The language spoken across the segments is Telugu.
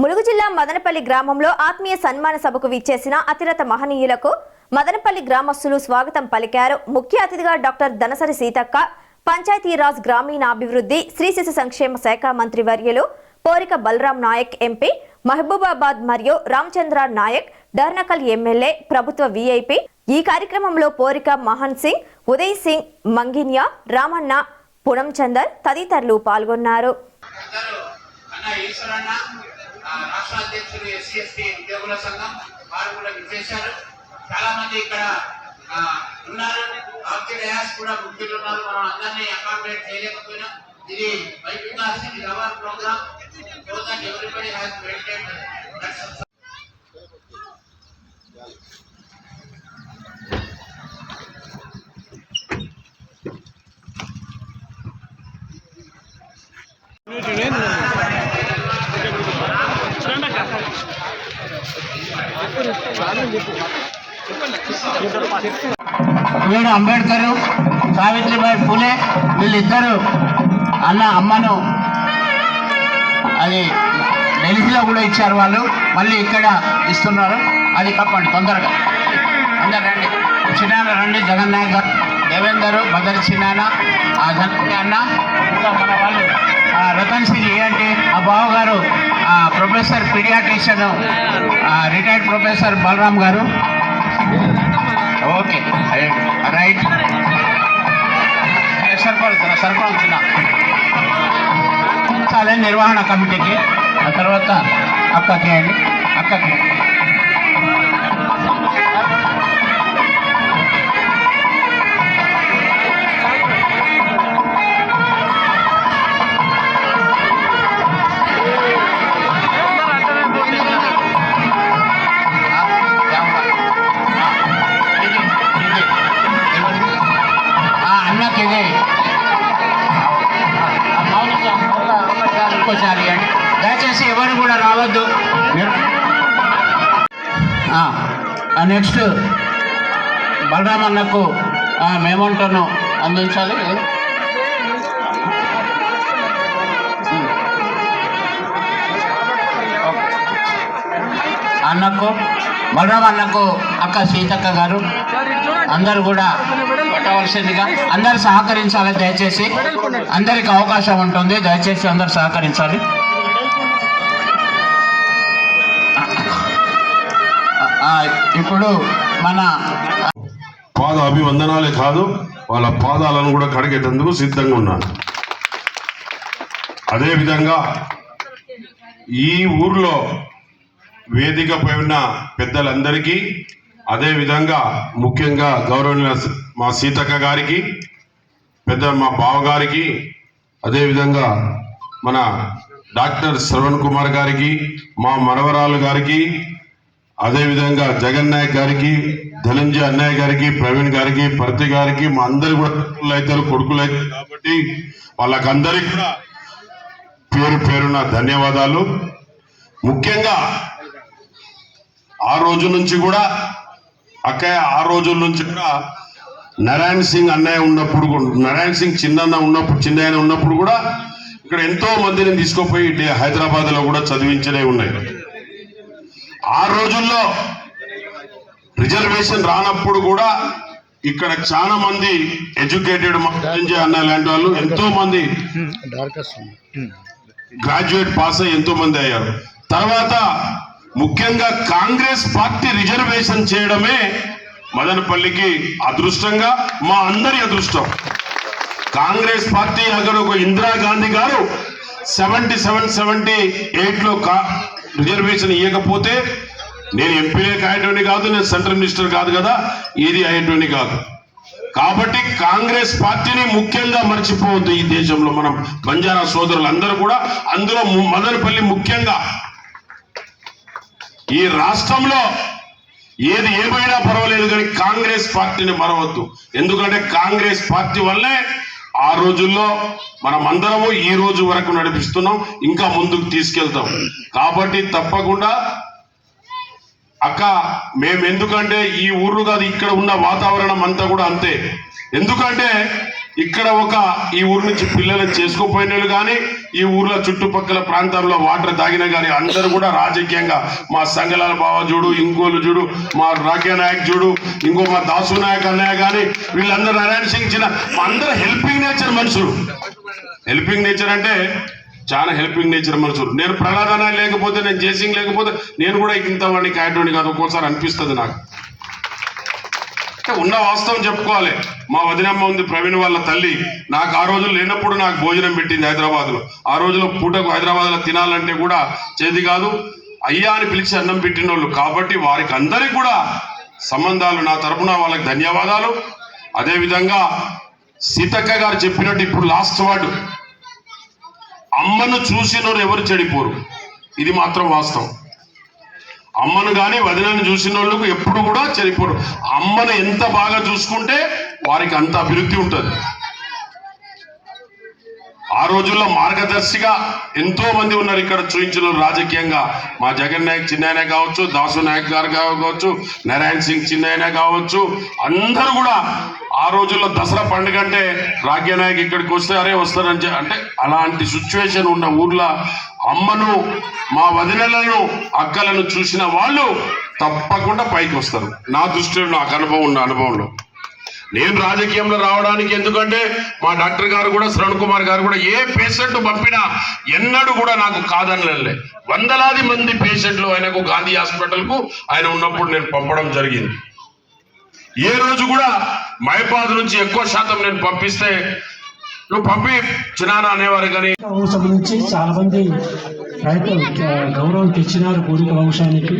ములుగు జిల్లా మదనపల్లి గ్రామంలో ఆత్మీయ సన్మాన సభకు విచ్చేసిన అతిరత మహనీయులకు మదనపల్లి గ్రామస్తులు స్వాగతం పలికారు. ముఖ్య అతిథిగా డాక్టర్ దనసరి సీతక్క పంచాయతీరాజ్ గ్రామీణాభివృద్ధి శ్రీ శిశు సంక్షేమ శాఖ మంత్రి వర్యులు పోరిక బలరాం నాయక్ ఎంపీ మహబూబాబాద్ మరియు రామచంద్ర నాయక్ డర్నకల్ ఎమ్మెల్యే ప్రభుత్వ విఐపి. ఈ కార్యక్రమంలో పోరిక మహన్ సింగ్ ఉదయ్ సింగ్ మంగిన్యా రామన్న పునం చందర్ తదితరులు పాల్గొన్నారు. రాష్ట్ర అధ్యక్షుడు ఎస్సీ ఎస్టీ ఉద్యోగుల సంఘం వారు కూడా విచ్చేశారు. చాలా మంది ఇక్కడ ఆ, ఉన్నారు. ఆప్తి డయాస్ కూడా ముఖ్యులు ఉన్నారు మనం అందరినీ అకామిడేట్ చేయలేకపోయినా ఇది వైకుంఠ ఇది our program. So that everybody has maintain వీడు అంబేద్కర్ సావిత్రిబాయి ఫులే వీళ్ళిద్దరు అన్న అమ్మను అది ఢిల్లీలో కూడా ఇచ్చారు వాళ్ళు. మళ్ళీ ఇక్కడ ఇస్తున్నారు. అది కప్పండి తొందరగా. అందరు రండి. చిన్నాన్న రండి జగన్ నాయక్ గారు. దేవేందర్ భద్ర చిన్నాన్న ఆ అన్న ఇంకా మన వాళ్ళు రతన్ సింగ్ ఏంటి ఆ బావ గారు ఆ, professor pediatrician retired professor Balaram గారు ఓకే. రైట్. సర్పంచ్ సర్పంచ్ నిర్వహణ కమిటీకి. ఆ తర్వాత అక్కకి అని అక్కకి. నెక్స్ట్ బలరామన్నకు మేమంటాను అందించాలి. అన్నకు బలరాం అన్నకు అక్క సీతక్క గారు అందరూ కూడా పట్టవలసిందిగా అందరు సహకరించాలి దయచేసి. అందరికి అవకాశం ఉంటుంది దయచేసి అందరు సహకరించాలి. ఇప్పుడు మన పాద అభివందనాలే కాదు వాళ్ళ పాదాలను కూడా కడిగేటందుకు సిద్ధంగా ఉన్నాను. అదేవిధంగా ఈ ఊర్లో వేదికపై ఉన్న పెద్దలందరికీ అదేవిధంగా ముఖ్యంగా గౌరవనీయ మా సీతక్క గారికి పెద్ద మా బావగారికి అదేవిధంగా మన డాక్టర్ శ్రవణ్ కుమార్ గారికి మా మనవరాలు గారికి అదేవిధంగా జగన్ నాయక్ గారికి ధనంజయ అన్నయ్య గారికి ప్రవీణ్ గారికి ప్రతి గారికి మా అందరు కూడా కొడుకులు అవుతారు కొడుకులు అవుతారు కాబట్టి వాళ్ళకందరికి కూడా పేరు పేరున ధన్యవాదాలు. ముఖ్యంగా ఆ రోజు నుంచి కూడా అక్కయ్య ఆ రోజుల నుంచి కూడా నారాయణ సింగ్ అన్నయ్య ఉన్నప్పుడు నారాయణ సింగ్ చిన్న ఉన్నప్పుడు చిన్న ఉన్నప్పుడు కూడా ఇక్కడ ఎంతో మందిని తీసుకుపోయి హైదరాబాద్లో కూడా చదివించలే ఉన్నాయి. ఆ రోజుల్లో రిజర్వేషన్ రానప్పుడు కూడా ఇక్కడ చాలా మంది ఎడ్యుకేటెడ్ అన్న లాంటి వాళ్ళు ఎంతో మంది గ్రాడ్యుయేట్ పాస్ అయ్యి ఎంతో మంది అయ్యారు. తర్వాత ముఖ్యంగా కాంగ్రెస్ పార్టీ రిజర్వేషన్ చేయడమే మదనపల్లికి అదృష్టంగా మా అందరి అదృష్టం. కాంగ్రెస్ పార్టీ అక్కడ ఒక ఇందిరాగాంధీ గారు సెవెంటీ సెవెన్ సెవెంటీ ఎయిట్లో కా రిజర్వేషన్ ఇవ్వకపోతే నేను ఎంపీలే అయ్యేటువంటి కాదు నేను సెంట్రల్ మినిస్టర్ కాదు కదా ఇది అయ్యేటువంటి కాదు. కాబట్టి కాంగ్రెస్ పార్టీని ముఖ్యంగా మర్చిపోవద్దు ఈ దేశంలో మనం బంజారా సోదరులందరూ కూడా అందులో మదనపల్లి ముఖ్యంగా. ఈ రాష్ట్రంలో ఏది ఏమైనా పర్వాలేదు కానీ కాంగ్రెస్ పార్టీని మరవద్దు. ఎందుకంటే కాంగ్రెస్ పార్టీ వల్లే ఆ రోజుల్లో మనం అందరము ఈ రోజు వరకు నడిపిస్తున్నాం ఇంకా ముందుకు తీసుకెళ్తాం. కాబట్టి తప్పకుండా అక్క మేము ఎందుకంటే ఈ ఊర్లు కాదు ఇక్కడ ఉన్న వాతావరణం అంతా కూడా అంతే. ఎందుకంటే ఇక్కడ ఒక ఈ ఊరు నుంచి పిల్లలు చేసుకోపోయిన కానీ ఈ ఊర్లో చుట్టుపక్కల ప్రాంతాల్లో వాటర్ తాగిన కానీ అందరూ కూడా రాజకీయంగా మా సంగలాల బావ చూడు ఇంకోలు చూడు మా రాకే నాయక్ చూడు ఇంకో మా దాసు నాయక్ అన్నయ్య కానీ వీళ్ళందరూ నారాయణ సింగ్ చిన్న అందరూ హెల్పింగ్ నేచర్ మనుషులు. హెల్పింగ్ నేచర్ అంటే చాలా హెల్పింగ్ నేచర్ మనుషులు. నేను ప్రహ్లాదన లేకపోతే నేను జేసింగ్ లేకపోతే నేను కూడా ఇంత వాడిని కాయటోని కాదు. ఒక్కోసారి అనిపిస్తుంది నాకు. ఉన్న వాస్తవం చెప్పుకోవాలి. మా వదినమ్మ ఉంది ప్రవీణ్ వాళ్ళ తల్లి. నాకు ఆ రోజులు లేనప్పుడు నాకు భోజనం పెట్టింది హైదరాబాద్లో ఆ రోజులో పూటకు హైదరాబాద్లో తినాలంటే కూడా చేది కాదు. అయ్యా అని పిలిచి అన్నం పెట్టిన వాళ్ళు కాబట్టి వారికి అందరికి కూడా సంబంధాలు నా తరపున వాళ్ళకి ధన్యవాదాలు. అదేవిధంగా సీతక్క గారు చెప్పినట్టు ఇప్పుడు లాస్ట్ వర్డ్ అమ్మను చూసినోరు ఎవరు చెడిపోరు? ఇది మాత్రం వాస్తవం. అమ్మను కానీ వదినను చూసిన వాళ్ళకు ఎప్పుడు కూడా చనిపోరు అమ్మను ఎంత బాగా చూసుకుంటే వారికి అంత అభివృద్ధి ఉంటుంది. ఆ రోజుల్లో మార్గదర్శిగా ఎంతో మంది ఉన్నారు ఇక్కడ చూపించిన రాజకీయంగా. మా జగన్ నాయక్ చిన్నాయన కావచ్చు దాసు నాయక్ గారు కావచ్చు నారాయణ సింగ్ చిన్నాయన కావచ్చు అందరూ కూడా ఆ రోజుల్లో దసరా పండుగ అంటే రాజ్య నాయక్ ఇక్కడికి వస్తే అరే వస్తారని అంటే అలాంటి సిచ్యువేషన్ ఉన్న ఊర్లో అమ్మను మా వదినలను అక్కలను చూసిన వాళ్ళు తప్పకుండా పైకి వస్తారు. నా దృష్టిలో నాకు అనుభవం ఉన్న అనుభవంలో. నేను రాజకీయంలో రావడానికి ఎందుకంటే మా డాక్టర్ గారు కూడా శ్రవణ్ కుమార్ గారు కూడా ఏ పేషెంట్ పంపినా ఎన్నడూ కూడా నాకు కాదనలే వందలాది మంది పేషెంట్లు ఆయనకు గాంధీ హాస్పిటల్కు ఆయన ఉన్నప్పుడు నేను పంపడం జరిగింది. ఏ రోజు కూడా మైపాద్ నుంచి ఎక్కువ శాతం నేను పంపిస్తే నువ్వు పంపి చిన్నాన అనేవారు కానీ. వంశం నుంచి చాలా మంది రైతులు గౌరవం తెచ్చినారు పూర్వీక వంశానికి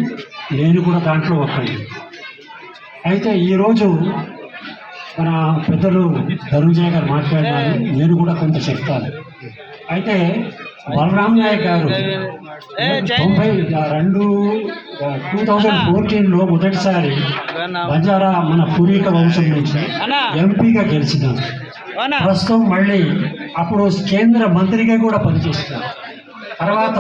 నేను కూడా దాంట్లో ఒకటి అయితే ఈరోజు మన పెద్దలు ధనుంజయ గారు మాట్లాడినారు. నేను కూడా కొంత చెప్తాను. అయితే బలరాం నాయక్ గారు తొంభై రెండు టూ థౌజండ్ ఫోర్టీన్లో మొదటిసారి బంజారా మన పూర్వీక వంశం నుంచి ఎంపీగా గెలిచినారు. ప్రస్తుతం మళ్ళీ అప్పుడు కేంద్ర మంత్రిగా కూడా పనిచేస్తున్నారు. తర్వాత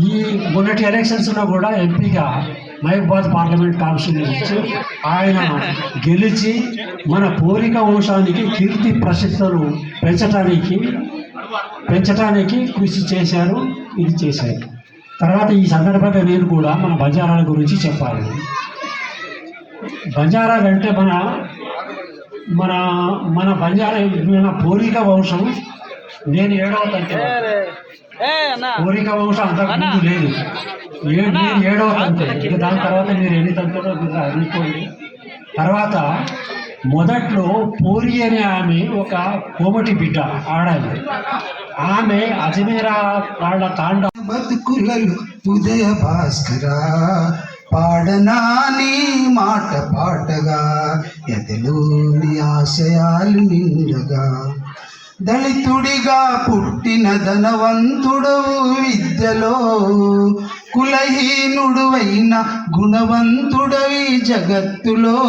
ఈ మొన్నటి ఎలక్షన్స్లో కూడా ఎంపీగా మహబూబాద్ పార్లమెంట్ కాన్స్టిట్యూషన్ నుంచి ఆయన గెలిచి మన పూరిక వంశానికి కీర్తి ప్రసిద్ధులు పెంచడానికి పెంచడానికి కృషి చేశారు ఇది చేశారు. తర్వాత ఈ సందర్భంగా నేను కూడా మన బంజారాల గురించి చెప్పాలి. బంజారాలు అంటే మన మన మన బంజారా మన పూర్వీక వంశం? నేను ఏడవ తంతి పూర్వీక వంశం అంతకుముందు లేదు. నేను ఏడవ తంతే ఇక దాని తర్వాత మీరు ఎన్ని తంతులో మీరు అనుకోండి తర్వాత మొదట్లో పూరి అనే ఆమె ఒక కోమటి బిడ్డ ఆడాలి. ఆమె అజ్మీరా వాళ్ళ తాండ బతుకులలో ఉదయ భాస్కరా. పాడనా నీ మాట పాటగా? ఎదలోని ఆశయాలు నిండగా? దళితుడిగా పుట్టిన ధనవంతుడవు విద్యలో. కులహీనుడువైన గుణవంతుడవి జగత్తులో.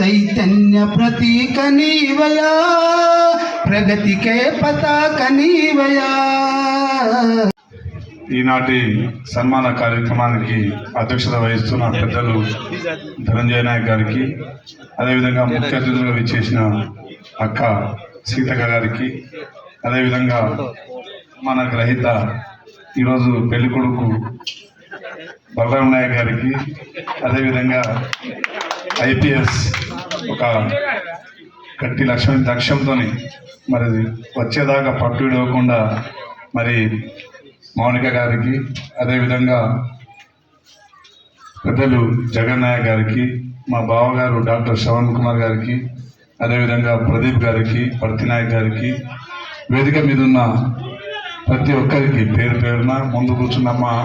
చైతన్య ప్రతీక నీవయా? ప్రగతికే పతాక నీవయా? ఈనాటి సన్మాన కార్యక్రమానికి అధ్యక్షత వహిస్తున్న పెద్దలు ధనంజయ నాయక్ గారికి అదేవిధంగా ముఖ్య అతిథులుగా విచ్చేసిన అక్క సీతక్క గారికి అదేవిధంగా మన గ్రహీత ఈరోజు పెళ్ళి కొడుకు బలరాం నాయక్ గారికి అదేవిధంగా ఐపీఎస్ ఒక గట్టి లక్ష్యం లక్ష్యంతో మరి వచ్చేదాకా పట్టు విడవకుండా మరి మౌనిక గారికి అదేవిధంగా పెద్దలు జగన్ గారికి మా బావగారు డాక్టర్ శ్రవణ్ కుమార్ గారికి అదేవిధంగా ప్రదీప్ గారికి పర్తినాయక్ గారికి వేదిక మీద ఉన్న ప్రతి ఒక్కరికి పేరు పేరున ముందు కూర్చున్న మా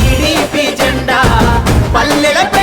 పల్లెల